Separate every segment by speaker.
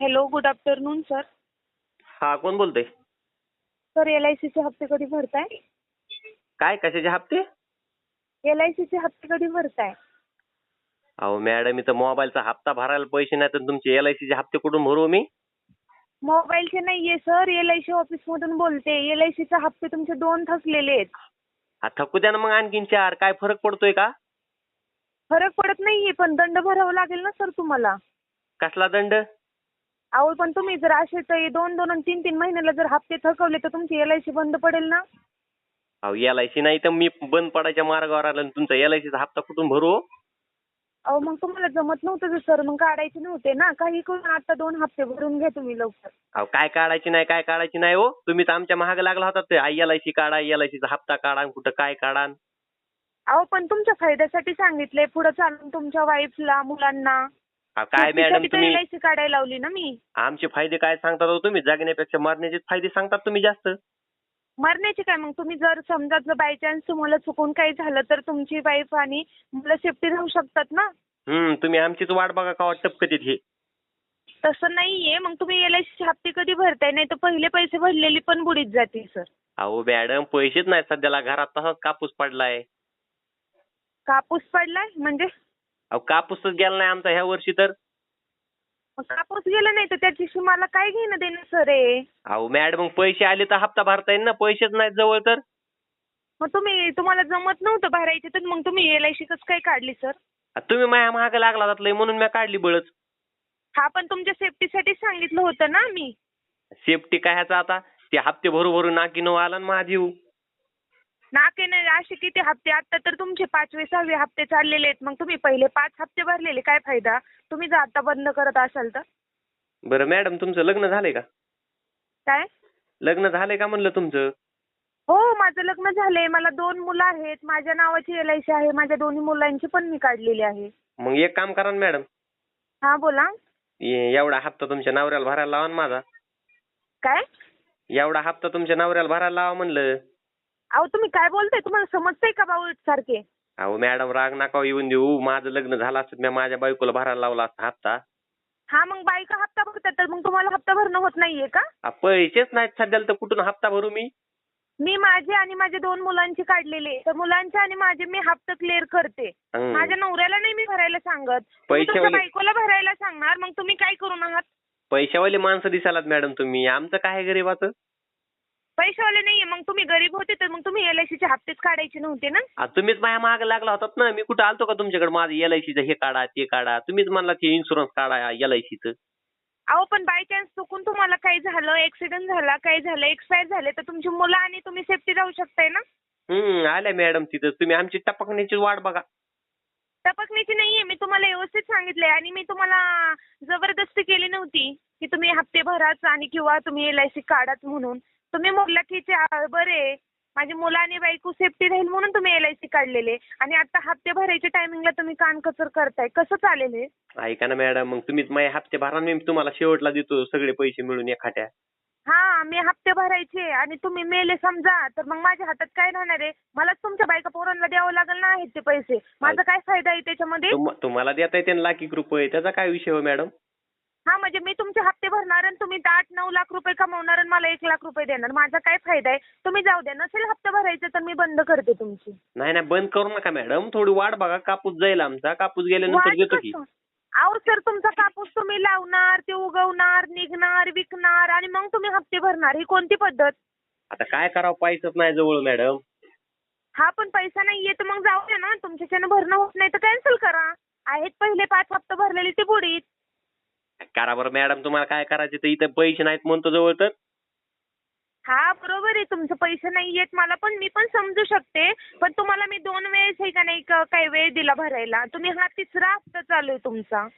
Speaker 1: Hello good afternoon sir
Speaker 2: हा कोण बोलतोय?
Speaker 1: सर एल आय सीचे हप्ते कधी भरताय?
Speaker 2: काय कशाचे हप्ते?
Speaker 1: एल आय सीचे हप्ते कधी भरताय?
Speaker 2: अहो मॅडम इथं मोबाईलचा हप्ता भरायला पैसे नाही तर तुमचे एल आय सीचे हप्ते कुठून भरू मी?
Speaker 1: मोबाईलचे नाहीये सर एल आय सी ऑफिसमधून बोलते. एल आय सीचे हप्ते तुमचे दोन थकलेले आहेत.
Speaker 2: हा थकू द्या ना मग आणखीन चार. काय फरक पडतोय का?
Speaker 1: फरक पडत नाहीये पण दंड भरावा लागेल ना सर तुम्हाला?
Speaker 2: कसला दंड?
Speaker 1: अहो पण तुम्ही जर असे तर दोन दोन आणि तीन तीन महिन्याला जर हप्ते थकवले तर तुमची एल आय सी बंद पडेल ना?
Speaker 2: अहो एल आय सी नाही तर मी बंद पडायच्या मार्गावर आलो आणि तुमचा एल आय सीचा हप्ता कुठून भरू?
Speaker 1: अहो मग तुम्हाला जमत नव्हतं सर मग काढायचे नव्हते ना? काही करून आता दोन हप्ते भरून घ्या तुम्ही लवकर.
Speaker 2: अहो काय काढायची नाही काय काढायची नाही हो. तुम्ही तर आमच्या महाग लागला होता ते. एल आय सी काढा एल आय सीचा हप्ता काढा आणि कुठं काय काढा
Speaker 1: अहो पण तुमच्या फायद्यासाठी सांगितले पुढे चालून तुमच्या वाईफला मुलांना.
Speaker 2: काय मॅडम तुम्ही?
Speaker 1: एल आय सी काढायला लावली ना मी.
Speaker 2: आमचे फायदे काय सांगतात हो तुम्ही? जगण्यापेक्षा मरण्याचे फायदे सांगतात तुम्ही जास्त.
Speaker 1: मरण्याचे काय? मग तुम्ही जर समजा जर बाय चान्स तुम्हाला चुकून काही झालं तर तुमची वाईफ आणि मुलं सेफ्टी राहू शकतात ना?
Speaker 2: हम्म तुम्ही आमचीच वाट बघा का टपकतीत हे.
Speaker 1: तसं नाहीये. मग तुम्ही एल आय हप्ते कधी भरताय? नाही तर पहिले पैसे भरलेली पण बुडीत जातील सर.
Speaker 2: अहो मॅडम पैसेच नाही सध्याला घरात तसाच कापूस पडलाय.
Speaker 1: कापूस पडलाय? म्हणजे?
Speaker 2: अहो कापूसच गेला नाही आमचा ह्या वर्षी तर.
Speaker 1: मग कापूस गेला नाही तर त्याच्याशी मला काय घेणं देणं सर आहे
Speaker 2: अहो मॅडम मग पैसे आले तर हप्ता भरता येईल ना पैसेच नाहीत जवळ तर.
Speaker 1: मग तुम्ही तुम्हाला जमत नव्हतं भरायचे तर मग तुम्ही एल आय सी कसं काय काढली सर
Speaker 2: आ, तुम्ही माझ्या महाग लागला होतात लय म्हणून मी काढली बळच.
Speaker 1: हा पण तुमच्या सेफ्टीसाठी सांगितलं होतं ना मी
Speaker 2: सेफ्टी काय ह्याचा आता? ते हप्ते भरू भरू नाकी नो आला ना माझा जीव
Speaker 1: नाके नाही असे किती हप्ते आता तर तुमचे पाचवे सहावे हप्ते चाललेले आहेत. मग तुम्ही पहिले पाच हप्ते भरलेले काय फायदा? तुम्ही जर आता बंद करत असाल तर?
Speaker 2: बरं मॅडम तुमचं लग्न झालंय का?
Speaker 1: काय?
Speaker 2: लग्न झालंय का म्हणलं तुमचं?
Speaker 1: हो माझं लग्न झालंय. मला दोन मुलं आहेत. माझ्या नावाची एल आय सी आहे. माझ्या दोन्ही मुलांची पण मी काढलेली आहे.
Speaker 2: मग एक काम करा ना मॅडम.
Speaker 1: हा बोला.
Speaker 2: ए- एवढा हप्ता तुमच्या नवऱ्याला भरायला लावा ना माझा.
Speaker 1: काय?
Speaker 2: एवढा हप्ता तुमच्या नवऱ्याला भरायला लावा म्हणलं.
Speaker 1: अहो तुम्ही काय बोलताय? तुम्हाला समजतंय का बावळट सारखे?
Speaker 2: अहो मॅडम राग नका येऊन देऊ. माझं लग्न झालं असतं मी माझ्या बायकोला भरायला लावला असता हप्ता.
Speaker 1: हा मग बायका हप्ता भरतात तर मग तुम्हाला हप्ता भरणं होत नाहीये का?
Speaker 2: आ, पैसेच नाहीत सध्याला तर कुठून हप्ता भरू मी?
Speaker 1: मी माझे आणि माझ्या दोन मुलांची काढलेले तर मुलांचे आणि माझे मी हप्ता क्लिअर करते.
Speaker 2: हं.
Speaker 1: माझ्या नवऱ्याला नाही मी भरायला सांगत. तुम्ही तुमच्या
Speaker 2: पैशावाले-
Speaker 1: बायकोला भरायला सांगणार. मग तुम्ही काय करून आहात
Speaker 2: पैशावाले माणसं दिसालात मॅडम तुम्ही. आमचं काय आहे गरीबाचं?
Speaker 1: पैशावाले नाहीये. मग तुम्ही गरीब होते तर मग तुम्ही एल आय सीचे हप्तेच काढायचे नव्हते ना?
Speaker 2: आ, तुम्हीच माझ्या मागे लागला होतात ना. मी कुठं आलतो का तुमच्याकडे? माझं एल आय हे काढा ते काढा. तुम्हीच म्हणला ते इन्शुरन्स काढा एल आय सीचं
Speaker 1: अहो पण बाय चान्स चुकून तुम्हाला काही झालं? ऍक्सिडेंट झाला काही झालं एक्सपायर झाले तर तुमची मुलं आणि तुम्ही सेफ्टी राहू शकताय ना?
Speaker 2: हम्म आल्या मॅडम तिथं. तुम्ही आमची टपकण्याची वाट बघा.
Speaker 1: तपासणीची नाहीये. मी तुम्हाला व्यवस्थित सांगितलंय. आणि मी तुम्हाला जबरदस्ती केली नव्हती की तुम्ही हप्ते भराच आणि किंवा तुम्ही एल आय सी काढाच म्हणून. तुम्ही बोलला की बरे माझी मुलं आणि बायको सेफ्टी राहील म्हणून तुम्ही एल आय सी काढलेले आणि आता हप्ते भरायच्या टायमिंगला तुम्ही कानकचर करताय. कसं चालेल हे?
Speaker 2: ऐका ना मॅडम मग तुम्हीच माझे हप्ते भरा मी तुम्हाला शेवटला देतो सगळे पैसे मिळून एखाद्या.
Speaker 1: हा मी हप्ते भरायचे आणि तुम्ही मेले समजा तर मग माझ्या हातात काय राहणार आहे? मलाच तुमच्या बायका पोरांना द्यावं लागेल ना आहेत ते पैसे. माझा काय फायदा आहे त्याच्यामध्ये?
Speaker 2: तुम- तुम्हाला देता येते लाख एक रुपये त्याचा काय विषय हो मॅडम
Speaker 1: म्हणजे मी तुमचे हप्ते भरणार आणि तुम्ही आठ नऊ लाख रुपये कमवणार आणि मला एक लाख रुपये देणार. माझा काय फायदा आहे? तुम्ही जाऊ द्या. नसेल हप्ते भरायचे तर मी बंद करते तुमची.
Speaker 2: नाही नाही बंद करू नका मॅडम. थोडी वाट बघा. कापूस जाईल आमचा. कापूस गेल्यानंतर देतो की?
Speaker 1: अहो सर तुमचा कापूस तुम्ही लावणार ते उगवणार निघणार विकणार आणि मग तुम्ही हप्ते भरणार. ही कोणती पद्धत?
Speaker 2: आता काय करावं? पैसाच नाही जवळ मॅडम.
Speaker 1: हा पण पैसा नाहीये तर मग जाऊ द्या ना. तुमच्याच्यानं भरणं होत नाही तर कॅन्सल करा. आहेत पहिले पाच हप्ते भरलेले ते बुडीत.
Speaker 2: करा बरं. मॅडम तुम्हाला काय करायचे तर इथं पैसे नाहीत म्हणतो जवळ तर?
Speaker 1: हा बरोबर आहे. तुमचं पैसे नाही येत मला पण. मी पण समजू शकते. पण तुम्हाला मी दोन वेळेस आहे का नाही क- काही वेळ दिला भरायला. तुम्ही हा तिसरा हप्ता चालू आहे तुमचा.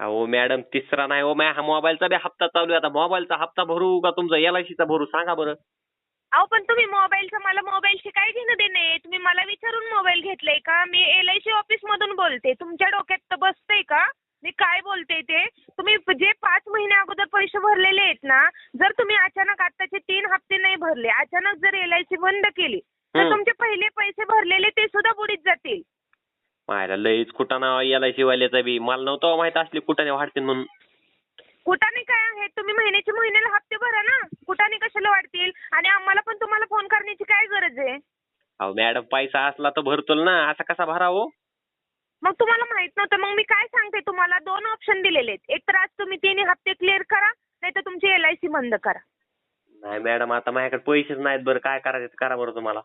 Speaker 2: अहो मॅडम तिसरा नाही. हो माझ्या हा मोबाईलचा बी हप्ता चालू आहे. आता मोबाईलचा हप्ता भरू का तुमचा? एल आय सीचा भरू. सांगा बरं.
Speaker 1: अहो पण तुम्ही मोबाईलचं मला मोबाईलशी काय घेणं देणं आहे? तुम्ही मला विचारून मोबाईल घेतलाय का? मी एल आय सी ऑफिस मधून बोलते. तुमच्या डोक्यात तर बसतंय का? मी काय बोलते ते? तुम्ही जे पाच महिने अगोदर पैसे भरलेले आहेत ना जर तुम्ही अचानक आत्ताचे तीन हप्ते नाही भरले अचानक जर एल आय सी बंद केली तर. तुमचे पहिले पैसे भरलेले ते सुद्धा बुडीत जातील.
Speaker 2: मायला लईच कुटाणा एल आय सी वाल्याचा बी? मला नव्हतं माहीत असली कुटाने वाढते म्हणून.
Speaker 1: कुठाने काय आहे? तुम्ही महिन्याच्या महिन्याला हप्ते भरा ना. कुठाने कशाला वाढतील? आणि आम्हाला पण तुम्हाला फोन करण्याची काय गरज आहे?
Speaker 2: अहो मॅडम पैसा असला तर भरतोल ना. असा कसा भरावं?
Speaker 1: मग तुम्हाला माहीत नव्हतं. मग मी काय सांगते तुम्हाला? दोन ऑप्शन दिलेले आहेत. एक तर आज तुम्ही तिन्ही हप्ते क्लिअर करा नाही तर तुमची एल आय सी बंद करा.
Speaker 2: नाही मॅडम आता माझ्याकडे पैसेच नाहीत बरं. काय करायचं ते करा बरं तुम्हाला.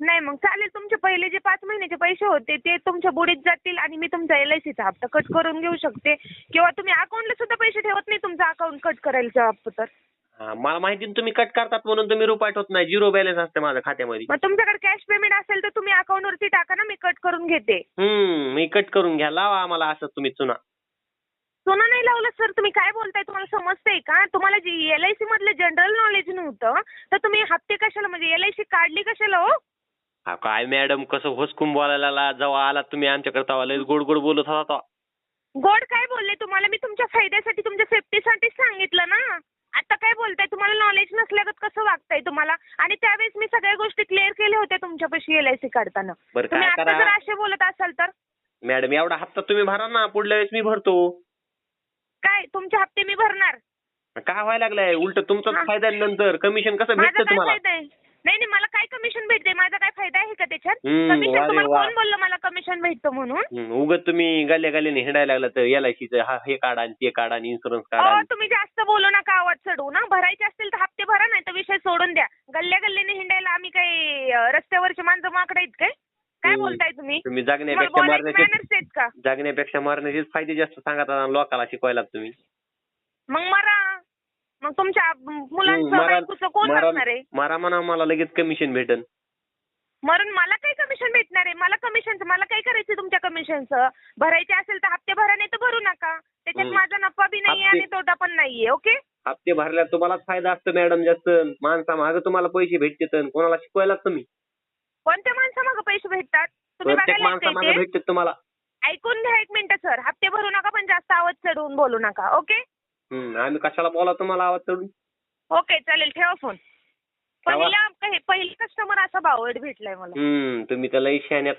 Speaker 1: नाही मग चालेल. तुमचे पहिले जे पाच महिन्याचे पैसे होते ते तुमच्या बुडीत जातील आणि मी तुमचा एल आय सीचा हप्ता कट करून घेऊ शकते. किंवा तुम्ही अकाउंटला सुद्धा पैसे ठेवत नाही तुमचं अकाउंट कट हप्ता तर
Speaker 2: मला माहिती ना तुम्ही कट करतात म्हणून तुम्ही रुपये ठेवत नाही. झिरो बॅलन्स असते माझ्या खात्यामध्ये.
Speaker 1: मग तुमच्याकडे कॅश पेमेंट असेल तर तुम्ही अकाउंटवरती टाका ना मी कट करून घेते.
Speaker 2: हम्म मी कट करून घ्या. लावा आम्हाला असं तुम्ही चुना.
Speaker 1: सोनं नाही लावलं सर तुम्ही काय बोलताय? तुम्हाला समजतंय का? तुम्हाला जी एल आय सी मधलं जनरल नॉलेज नव्हतं तर तुम्ही हप्ते कशाला म्हणजे एल आय सी काढली कशाला हो?
Speaker 2: हा, काय मॅडम कसं होसकून बोलायला ला- जेव्हा आलात तुम्ही आमच्याकडे तेव्हा लयच गोड गोड बोलत होता तेव्हा.
Speaker 1: गोड काय बोलले तुम्हाला? मी तुमच्या फायद्यासाठी तुमच्या सेफ्टीसाठीच सांगितलं ना. आता काय बोलताय? तुम्हाला नॉलेज नसल्यागत कसं वागताय तुम्हाला? आणि त्यावेळेस मी सगळ्या गोष्टी क्लिअर केल्या होत्या तुमच्यापाशी एल आय सी काढताना.
Speaker 2: बरं
Speaker 1: तुम्ही आता जर असे बोलत असाल तर?
Speaker 2: मॅडम एवढा हप्ता तुम्ही भरा ना पुढल्या वेळेस मी भरतो.
Speaker 1: काय तुमचे हप्ते मी भरणार?
Speaker 2: काय व्हायला लागलंय? उलट तुमचाच
Speaker 1: हा.
Speaker 2: फायदा आहे नंतर. कमिशन कसं
Speaker 1: माझा
Speaker 2: भेटतं
Speaker 1: काय
Speaker 2: तुम्हाला?
Speaker 1: फायदा आहे? नाही नाही मला काय कमिशन भेटते माझा काय फायदा आहे का त्याच्यात?
Speaker 2: हम्म,
Speaker 1: कमिशन
Speaker 2: वा रे
Speaker 1: तुम्हाला
Speaker 2: वा.
Speaker 1: कोण बोललं मला कमिशन भेटतं म्हणून?
Speaker 2: उगाच तुम्ही गल्ल्या गल्ल्याने हिंडायला लागला तर एल आय हा हे काढा आणि ते काढा आणि इन्शुरन्स काढा
Speaker 1: अहो
Speaker 2: आणि-
Speaker 1: तुम्ही जास्त बोलू नका आवाज चढवू ना. भरायचे असतील तर हप्ते भरा नाही तर विषय सोडून द्या. गल्ल्या गल्लीने हिंडायला आम्ही काही अं, रस्त्यावरचे माणसं माकडे आहेत काय? काय
Speaker 2: हम्म.
Speaker 1: बोलताय तुम्ही?
Speaker 2: तुम्ही जगण्यापेक्षा मारण्याचे
Speaker 1: आहेत का?
Speaker 2: जगण्यापेक्षा मारण्याचेच फायदे जास्त सांगत लोकाला शिकवायला तुम्ही.
Speaker 1: मग मरा. मग तुमच्या मुलांचं
Speaker 2: हम्म, मरा-
Speaker 1: बायकोचं कोण
Speaker 2: मारा
Speaker 1: असणार आहे
Speaker 2: मारा म्हणा मला लगेच कमिशन भेटन.
Speaker 1: मरून मला काय कमिशन भेटणार आहे? मला कमिशनचं मला काय करायचं तुमच्या कमिशनचं भरायचे असेल तर हप्ते भरा नाही तर भरू नका. त्याच्यात
Speaker 2: हम्म.
Speaker 1: माझा नफा बी नाहीये
Speaker 2: हप्ते-
Speaker 1: आणि तोटा पण नाहीये ओके?
Speaker 2: हप्ते भरल्यात तुम्हालाच फायदा असतो मॅडम जास्त. माणसा मागं तुम्हाला पैसे भेटतात कोणाला शिकवायला तुम्ही
Speaker 1: कोणत्या माणसामागं पैसे भेटतात? तुम्ही
Speaker 2: प्रत्येक
Speaker 1: बघायला
Speaker 2: माणसा मागे? भेटतात तुम्हाला.
Speaker 1: ऐकून घ्या एक मिनिट सर. हप्ते भरू नका पण जास्त आवाज चढवून बोलू नका ओके?
Speaker 2: हम्म, आम्ही कशाला बोला तुम्हाला आवाज चढून
Speaker 1: ओके चालेल ठेवा फोन.
Speaker 2: ठेवा.
Speaker 1: पहिला काही- पहिला कस्टमर असा भावड भेटलाय मला.
Speaker 2: हम्म तुम्ही त्याला शहाण्यात